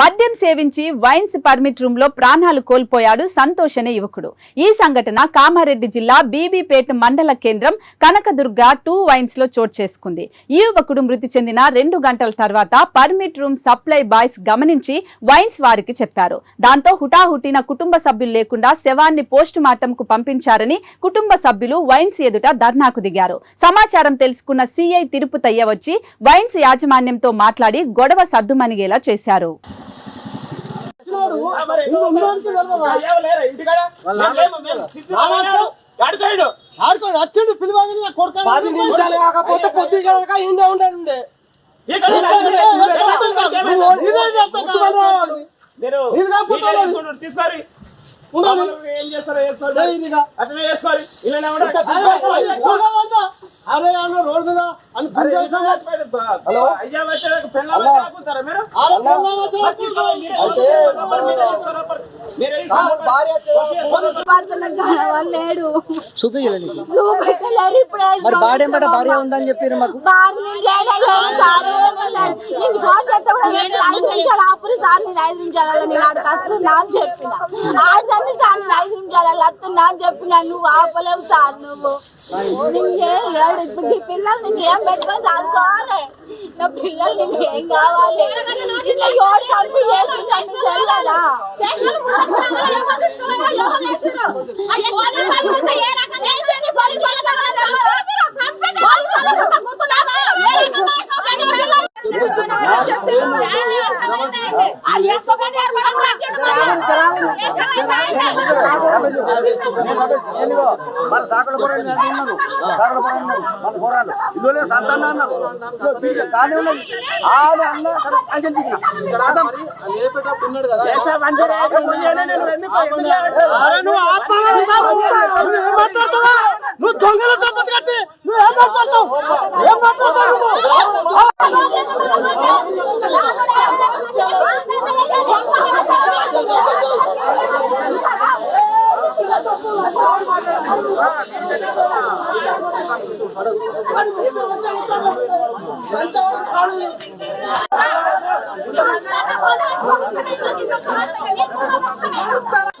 మద్యం సేవించి wines permit రూమ్లో ప్రాణాలు కోల్పోయాడు సంతోష్ అనే యువకుడు. ఈ సంఘటన కామారెడ్డి జిల్లా బీబీపేట మండల కేంద్రం కనకదుర్గ టూ వైన్స్లో చోటు చేసుకుంది. ఈ యువకుడు మృతి చెందిన రెండు గంటల తర్వాత పర్మిట్ రూమ్ సప్లై బాయ్స్ గమనించి వైన్స్ వారికి చెప్పారు. దాంతో హుటాహుటిన కుటుంబ సభ్యులు లేకుండా శవాన్ని పోస్ట్ మార్టం కు పంపించారని కుటుంబ సభ్యులు వైన్స్ ఎదుట ధర్నాకు దిగారు. సమాచారం తెలుసుకున్న సీఐ తిరుపతయ్య వచ్చి వైన్స్ యాజమాన్యంతో మాట్లాడి గొడవ సద్దుమణిగేలా చేశారు. ఆడుకోండి. వచ్చిండు పిలివాగని నా కొడుకు పది నిమిషాలు కాకపోతే పొద్దు కనుక ఏం చేస్తారో చేసుకోండి అరే అన్న. రోడ్ మీద అని హలో? అయ్యా ఆపుతారా మీరు? లేడు చూపించలేదు ఇప్పుడే మరి భార్య ఉందని చెప్పారు మాకు? సార్ సార్ చెప్పిన. సార్ నువ్వు ఆపలేవు సార్ నువ్వు. పిల్లలు నేను ఏం పెట్టుకొని చదువుకోవాలి నా పిల్లలు ఏం కావాలి? ఇట్లా ఎవరు చేసి మన సాకల పోరాడు అన్నారు సాకల పోరాడు మన పోరాడు ఇల్లు సంతానం అన్నారు కానీ ఉన్నది ఆడ అన్న అంకెల్ దిగిన ఉన్నాడు కదా నువ్వు నువ్వు దొంగల సంపత్తి కట్టి నువ్వు ఏం మాట్లాడతావు ఏం మాట్లాడతావు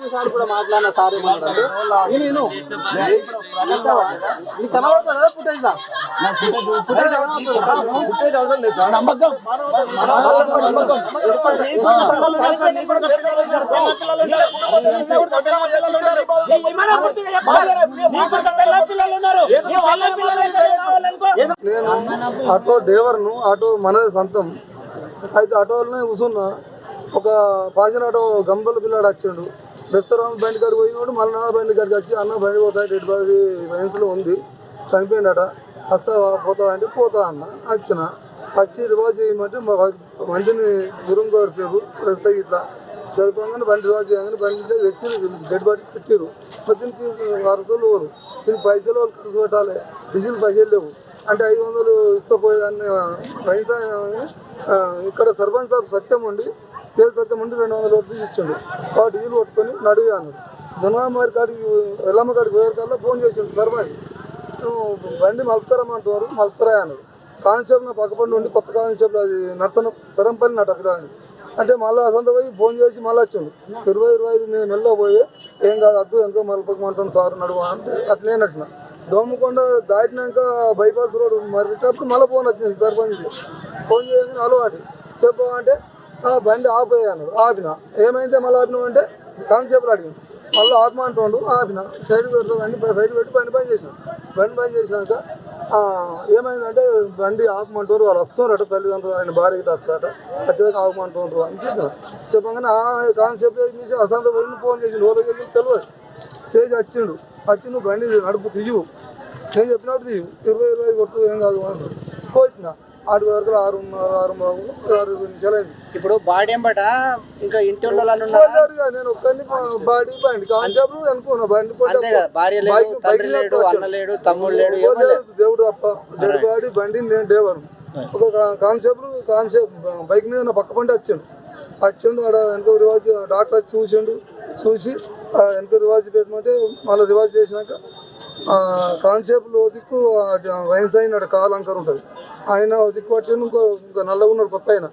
సార్ కూడా మాట్లాడిన సార్ ఏమన్నాడు నేను నీకు కనబడుతుందా ఫుటేజ్ దా? ఫుటేజ్ అవసరం లేదు సార్. నమ్మకం. నీ నేను ఆటో డ్రైవర్ను ఆటో మనది సొంతం. అయితే ఆటోలోనే కూర్చున్నా ఒక పాసిన ఆటో గంబల పిల్లాడు వచ్చిండు. బెస్తరాం బండి కాడికి పోయినాడు మళ్ళీ నా బండి కాడికి వచ్చి అన్న బండి పోతా డెడ్ బాడీ వైన్స్లో ఉంది. చనిపోయిండట. వస్తావా పోతావా అంటే పోతా అన్న. వచ్చిన. వచ్చి రివాజ్ చేయమంటే మా బండిని గురుం కోరిపోయారు ఇట్లా. జరిపోగానే బండి రివాజ్ చేయగానే బండి తెచ్చి డెడ్ బాడీ పెట్టారు దీనికి వరసలు వాళ్ళు దీనికి పైసలు వాళ్ళు ఖర్చు పెట్టాలి. డీజిల్ పైసలు లేవు. అంటే ఐదు వందలు ఇస్తా పోయేదాన్ని వైన్స్ ఇక్కడ సర్పంచ్ సాబ్ సత్యం ఉండి తేలి సత్యం ఉండి రెండు వందల రూపాయలు ఇచ్చిండు. ఆ డీజిల్ కొట్టుకొని నడివి అన్నాడు. జనగామారి కాడికి ఎల్లమ్మ కాడికి పోయే కల్లా ఫోన్ చేసిండు సర్పంచ్ బండి మలుపుకరమ్మంటున్నారు మలుపుకరా అన్నాడు. కానిస్టేబుల్ నా పక్కపండి ఉండి కొత్త కానిస్టేబుల్ అది నర్సన సరంపల్లి నట పిల్లలు అంటే మళ్ళీ అసంత పోయి ఫోన్ చేసి మళ్ళీ వచ్చిండు. ఇరవై ఇరవై ఐదు మేము మెల్ల పోయి ఏం కాదు అద్దు ఎంతో మళ్ళీ సార్ నడువు అంటే అట్లే నచ్చిన దోమకొండ దాటినాక బైపాస్ రోడ్ మరిటప్పుడు మళ్ళీ ఫోన్ వచ్చింది సర్పంచ్ది. ఫోన్ చేయగానే అలవాటు. చెప్పు అంటే "ఆ, బండి ఆపోయా అన్నాడు. ఆపిన. ఏమైంది మళ్ళీ ఆపినావు అంటే కాన్సేపు అడిగింది మళ్ళీ ఆపమంటుండు ఆపిన. సైడ్ పెడతా బండి సైడ్ పెట్టి బండి పని చేసిన. బండి పని చేసినాక ఏమైందంటే బండి ఆపమంటారు వాళ్ళు వస్తారట తల్లిదండ్రులు ఆయన భార్య గిట్ట వస్తారట. వచ్చేదాకా ఆపమంటారు అని చెప్పిన. చెప్పగానే ఆ కాన్సెప్ట్ ఏం చేసి అసంత పోయి ఫోన్ చేసిండు ఓదో చేసి తెలియదు చేసి వచ్చిండు. వచ్చి నువ్వు బండి నడుపు తీయు. నేను చెప్పినప్పుడు తీయు. ఇరవై ఇరవై కొట్టు ఏం కాదు అన్నాడు పోయినా. ఆరు వరకు ఆరున్నర ఆరు బాబు ఆరు నిమిషాలు అయింది. ఇప్పుడు బాడీ ఎంబట ఇంకా ఇంటి నేను ఒక్కరిని బాడీ బండి కాన్సెప్ట్ అనుకున్నా బండి భార్య లేదు తండ్రి లేడు అన్న లేడు తమ్ముడు లేడు దేవుడు తప్ప. డెడ్ బాడీ బండి నేను డ్రైవర్ ఒక కాన్సెప్ట్ కాన్సెప్ట్ బైక్ మీద నా పక్క పండి వచ్చిండు వచ్చిండు ఆడ వెనక రివాజ్ డాక్టర్ వచ్చి చూసిండు. చూసి ఆ వెనక రివాజ్ పెట్టమంటే మళ్ళీ రివాజ్ చేసినాక కాన్సెప్ట్ ఓ దిక్కు వైన్స్ అయిన కాలు అంకర్ ఉంటుంది. ఆయన దిక్కువట్లేదు ఇంకో ఇంకో నల్లగా ఉన్నాడు పక్క ఆయన.